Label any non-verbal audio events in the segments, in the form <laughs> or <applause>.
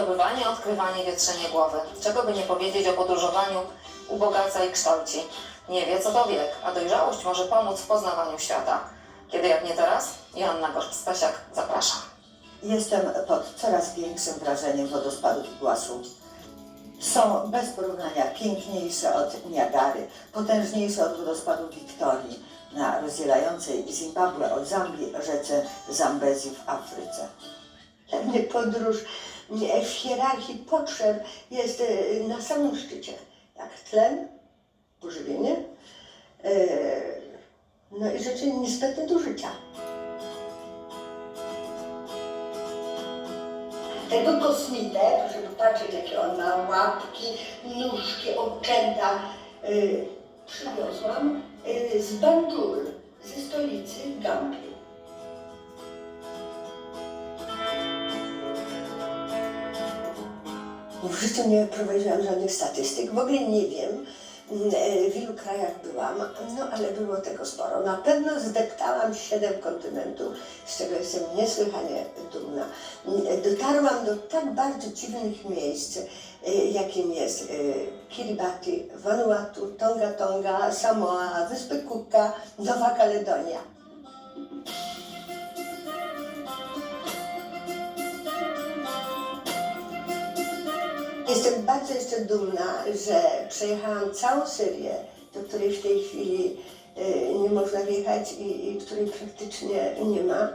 Poznawanie, odkrywanie, wietrzenie głowy. Czego by nie powiedzieć o podróżowaniu, ubogaca i kształci. Nie wie, co to wiek, a dojrzałość może pomóc w poznawaniu świata. Kiedy jak nie teraz? Joanna Gorzb-Stasiak, zapraszam. Jestem pod coraz większym wrażeniem wodospadów Iguasu. Są bez porównania piękniejsze od Niagary, potężniejsze od wodospadu Wiktorii na rozdzielającej Zimbabwe od Zambii rzece Zambezi w Afryce. Podróż w hierarchii potrzeb jest e, na samym szczycie. Jak tlen, pożywienie, e, no i rzeczy niezbędne do życia. Tego kosmitę, proszę popatrzeć jakie on ma łapki, nóżki, oczęta, e, przywiozłam z Banjul, ze stolicy Gambii. W życiu nie prowadziłam żadnych statystyk, w ogóle nie wiem e, w ilu krajach byłam, no ale było tego sporo. Na pewno zdeptałam siedem kontynentów, z czego jestem niesłychanie dumna. Dotarłam do tak bardzo dziwnych miejsc, e, jakim jest e, Kiribati, Vanuatu, Tonga Tonga, Samoa, Wyspy Cooka, Nowa Kaledonia. Jestem bardzo jeszcze dumna, że przejechałam całą Syrię, do której w tej chwili e, nie można wjechać i, i której praktycznie nie ma.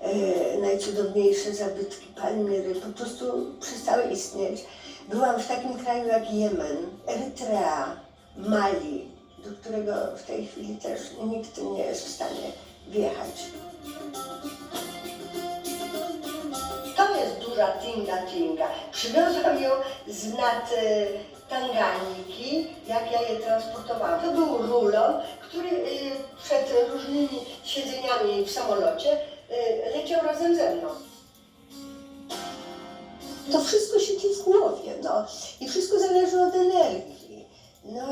E, najcudowniejsze zabytki Palmiry po prostu przestały istnieć. Byłam w takim kraju jak Jemen, Erytrea, Mali, do którego w tej chwili też nikt nie jest w stanie wjechać. Duża tinga tinga. Przywiozłam ją z nad e, Tanganiki, jak ja je transportowałam. To był rulon, który e, przed różnymi siedzeniami w samolocie e, leciał razem ze mną. To wszystko siedzi w głowie, no. I wszystko zależy od energii. No,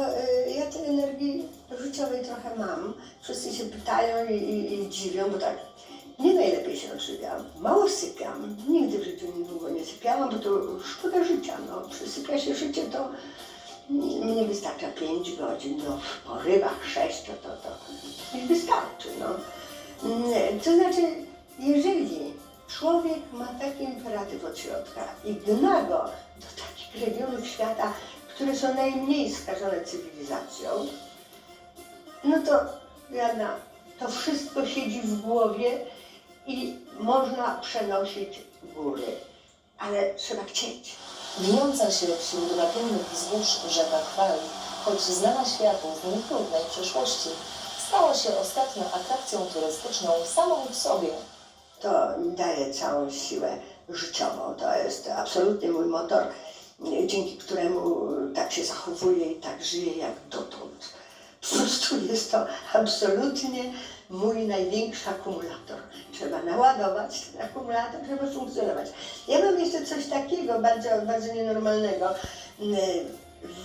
ja tej energii życiowej trochę mam. Wszyscy się pytają i, i, i dziwią, bo tak nie najlepiej się odżywiam. Mało sypiam. Nigdy w życiu długo nie sypiałam, bo to szkoda życia. No, przysypia się życie, to mnie wystarcza 5 godzin. No, w porywach 6 to, to, to mi wystarczy. No. To znaczy, jeżeli człowiek ma taki imperatyw od środka i gna go do takich regionów świata, które są najmniej skażone cywilizacją, no to Jana, to wszystko siedzi w głowie i można przenosić góry, ale trzeba chcieć. Wijąca się wśród rakiennych wzgórz rzeka Kwali, choć znana światu z nietrudnej przeszłości, stała się ostatnio atrakcją turystyczną samą w sobie. To mi daje całą siłę życiową. To jest absolutnie mój motor, dzięki któremu tak się zachowuję i tak żyję jak dotąd. Po prostu jest to absolutnie mój największy akumulator. Trzeba naładować ten akumulator, żeby funkcjonować. Ja mam jeszcze coś takiego bardzo, bardzo nienormalnego. Mm,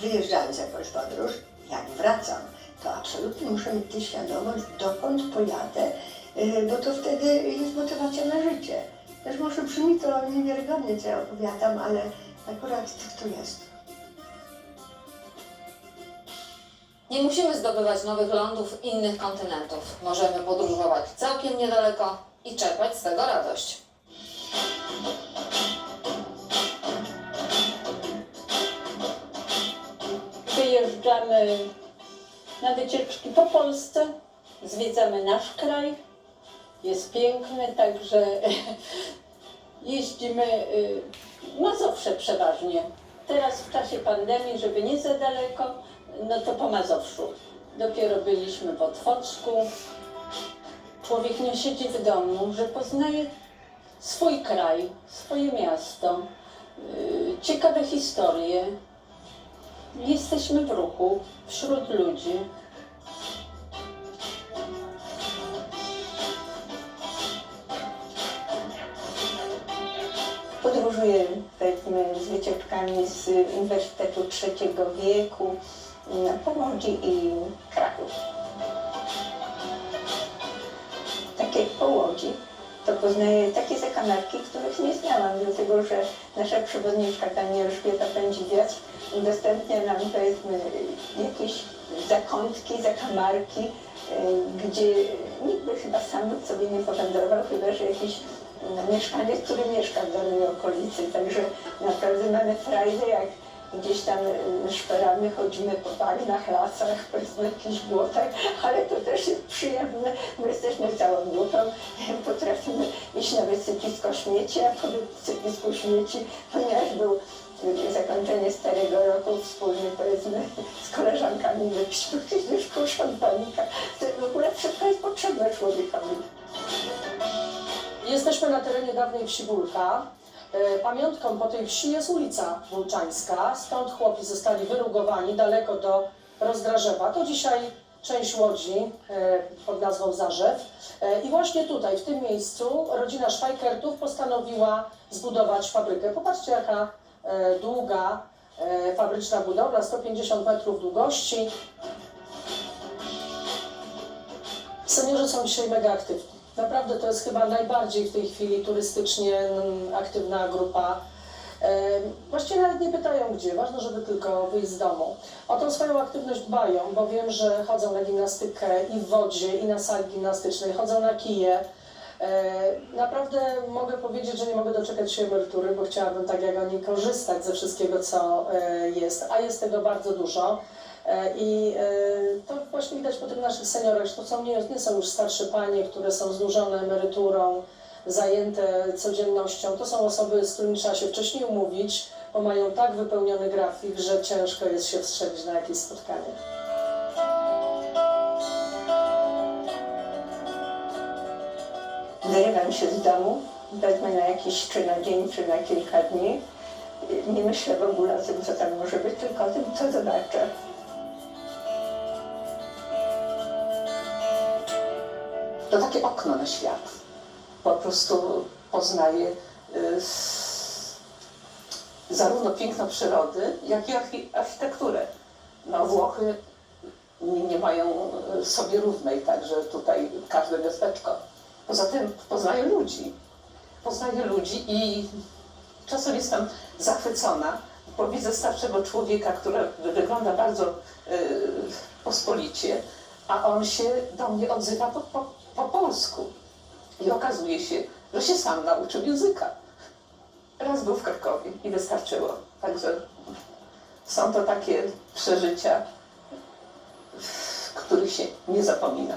Wyjeżdżając jakąś podróż, jak wracam, to absolutnie muszę mieć tę świadomość, dokąd pojadę, y, bo to wtedy jest motywacja na życie. Też może brzmi to niewiarygodnie, co ja opowiadam, ale akurat tak to jest. Nie musimy zdobywać nowych lądów innych kontynentów. Możemy podróżować całkiem niedaleko i czerpać z tego radość. Wyjeżdżamy na wycieczki po Polsce, zwiedzamy nasz kraj. Jest piękny, także <laughs> jeździmy y, Mazowsze przeważnie. Teraz w czasie pandemii, żeby nie za daleko, no to po Mazowszu. Dopiero byliśmy w Otwocku. Człowiek nie siedzi w domu, że poznaje swój kraj, swoje miasto, y, ciekawe historie, Jesteśmy w ruchu, wśród ludzi. Podróżuję z wycieczkami z Uniwersytetu Trzeciego Wieku mm, po Łodzi i Kraków. Tak jak po Łodzi, to poznaję takie zakamarki, których nie znałam, dlatego że nasza przewodniczka pani Elżbieta Pędziwiacz udostępnia nam powiedzmy jakieś zakątki, zakamarki, y, gdzie nikt by chyba sam sobie nie powędrował, chyba że jakiś mm, mieszkaniec, który mieszka w danej okolicy. Także naprawdę mamy frajdę, jak gdzieś tam y, szperamy, chodzimy po bagnach, lasach, powiedzmy jakichś błotach, ale to też jest przyjemne. My jesteśmy całą grupą, <laughs> potrafimy iść na wysypisko śmieci, a po wysypisku śmieci, ponieważ był y, zakończenie starego roku wspólnie powiedzmy z koleżankami wypić już szampanika. To w ogóle wszystko jest potrzebne człowiekowi. Jesteśmy na terenie dawnej. E, Pamiątką po tej wsi jest ulica Wólczańska, stąd chłopi zostali wyrugowani daleko do Rozdrażewa. To dzisiaj część Łodzi e, pod nazwą Zarzew. E, I właśnie tutaj, w tym miejscu, rodzina Szwajkertów postanowiła zbudować fabrykę. Popatrzcie, jaka e, długa e, fabryczna budowla, 150 metrów długości. Seniorzy są dzisiaj mega aktywni. Naprawdę to jest chyba najbardziej w tej chwili turystycznie mm, aktywna grupa. Właściwie nawet nie pytają gdzie, ważne, żeby tylko wyjść z domu. O tą swoją aktywność dbają, bo wiem, że chodzą na gimnastykę i w wodzie, i na sali gimnastycznej, chodzą na kije. E, Naprawdę mogę powiedzieć, że nie mogę doczekać się emerytury, bo chciałabym tak jak oni korzystać ze wszystkiego, co e, jest, a jest tego bardzo dużo. E, I e, to właśnie widać po tych naszych seniorach, to są, nie, nie są już starsze panie, które są znużone emeryturą, zajęte codziennością. To są osoby, z którymi trzeba się wcześniej umówić, bo mają tak wypełniony grafik, że ciężko jest się wstrzelić na jakieś spotkanie. Wyrywam się z domu, wezmę na jakiś czy na dzień, czy na kilka dni. Nie myślę w ogóle o tym, co tam może być, tylko o tym, co zobaczę. To takie okno na świat. Po prostu poznaje y, zarówno piękno przyrody, jak i archi- architekturę. No Włochy nie, mają y, sobie równej, także tutaj każde miasteczko. Poza tym poznaje ludzi. Poznaje ludzi i czasem jestem zachwycona, bo widzę starszego człowieka, który wygląda bardzo y, pospolicie, a on się do mnie odzywa po, po, po polsku. I okazuje się, że się sam nauczył języka. Raz był w Krakowie i wystarczyło. Także są to takie przeżycia, których się nie zapomina.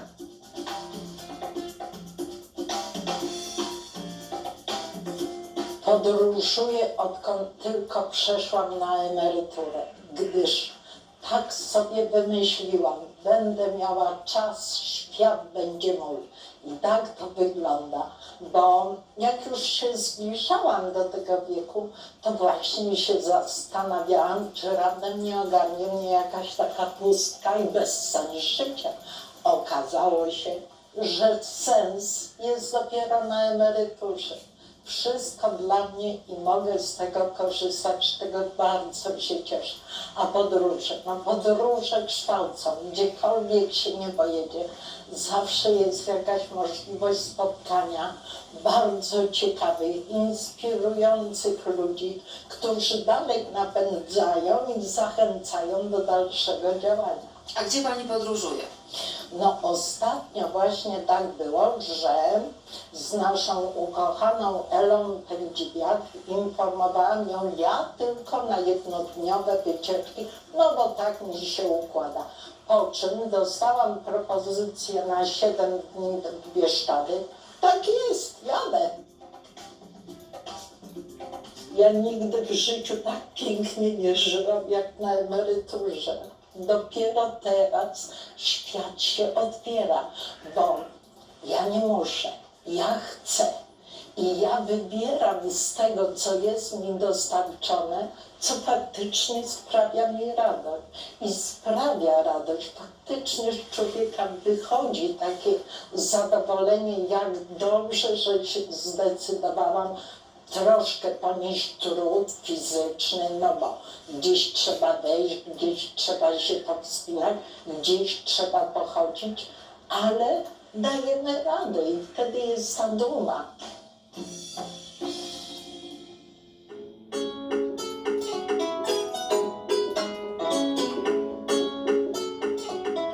Podróżuję odkąd tylko przeszłam na emeryturę, gdyż tak sobie wymyśliłam, będę miała czas, świat będzie mój. I tak to wygląda, bo jak już się zbliżałam do tego wieku, to właśnie się zastanawiałam, czy radem nie ogarnie mnie jakaś taka pustka i bezsens życia. Okazało się, że sens jest dopiero na emeryturze wszystko dla mnie i mogę z tego korzystać, z tego bardzo się cieszę. A podróże, no podróże kształcą, gdziekolwiek się nie pojedzie, zawsze jest jakaś możliwość spotkania bardzo ciekawych, inspirujących ludzi, którzy dalej napędzają i zachęcają do dalszego działania. A gdzie pani podróżuje? No ostatnio właśnie tak było, że z naszą ukochaną Elą Pędziwiak informowałam ją ja tylko na jednodniowe wycieczki, no bo tak mi się układa. Po czym dostałam propozycję na 7 dni w Bieszczady. Tak jest, jadę. Ja nigdy w życiu tak pięknie nie żyłam jak na emeryturze. Dopiero teraz świat się otwiera, bo ja nie muszę, ja chcę. I ja wybieram z tego, co jest mi dostarczone, co faktycznie sprawia mi radość. I sprawia radość. Faktycznie z człowieka wychodzi takie zadowolenie, jak dobrze, że się zdecydowałam troszkę ponieść trud fizyczny, no bo gdzieś trzeba wejść, gdzieś trzeba się powspinać, gdzieś trzeba pochodzić, ale dajemy radę i wtedy jest ta duma.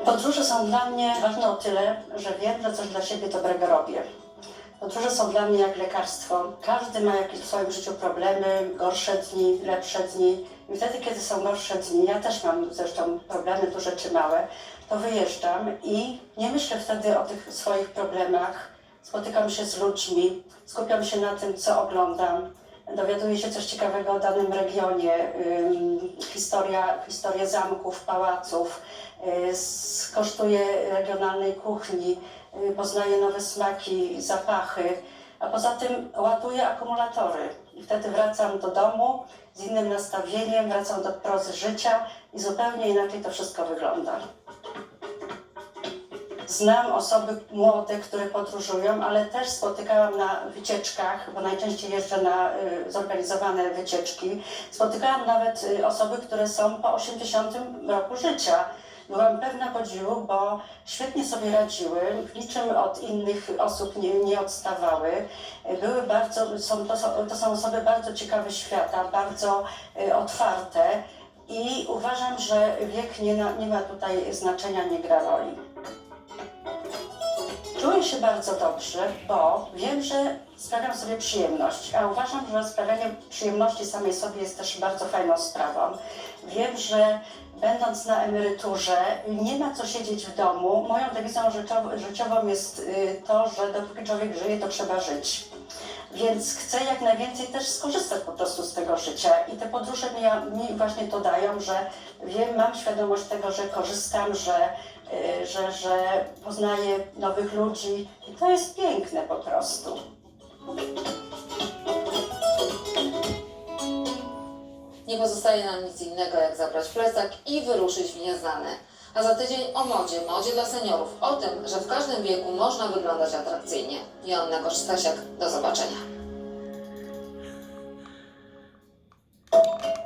Podróże są dla mnie ważne o tyle, że wiem, że coś dla siebie dobrego robię. Podróże są dla mnie jak lekarstwo. Każdy ma jakieś w swoim życiu problemy, gorsze dni, lepsze dni. I wtedy, kiedy są gorsze dni, ja też mam zresztą problemy duże czy małe, to wyjeżdżam i nie myślę wtedy o tych swoich problemach. Spotykam się z ludźmi, skupiam się na tym, co oglądam. Dowiaduję się coś ciekawego o danym regionie, historia, historię zamków, pałaców, y, skosztuję regionalnej kuchni, y, poznaję nowe smaki, zapachy, a poza tym ładuję akumulatory. I wtedy wracam do domu z innym nastawieniem, wracam do prozy życia i zupełnie inaczej to wszystko wygląda. Znam osoby młode, które podróżują, ale też spotykałam na wycieczkach, bo najczęściej jeżdżę na y, zorganizowane wycieczki. Spotykałam nawet y, osoby, które są po 80 roku życia. Byłam pewna podziwu, bo świetnie sobie radziły, niczym od innych osób nie, nie odstawały. Były bardzo, są, to, są, to są osoby bardzo ciekawe świata, bardzo y, otwarte i uważam, że wiek nie, na, nie ma tutaj znaczenia, nie gra roli. Czuję się bardzo dobrze, bo wiem, że sprawiam sobie przyjemność, a uważam, że sprawianie przyjemności samej sobie jest też bardzo fajną sprawą. Wiem, że będąc na emeryturze nie ma co siedzieć w domu. Moją życiow- życiową jest y, to, że dopóki człowiek żyje, to trzeba żyć. Więc chcę jak najwięcej też skorzystać po prostu z tego życia i te podróże mi, mi właśnie to dają, że wiem, mam świadomość tego, że korzystam, że, że, że poznaję nowych ludzi i to jest piękne po prostu. Nie pozostaje nam nic innego, jak zabrać plecak i wyruszyć w nieznane. A za tydzień o modzie, modzie dla seniorów, o tym, że w każdym wieku można wyglądać atrakcyjnie. Joanna Gosz-Stasiak, do zobaczenia.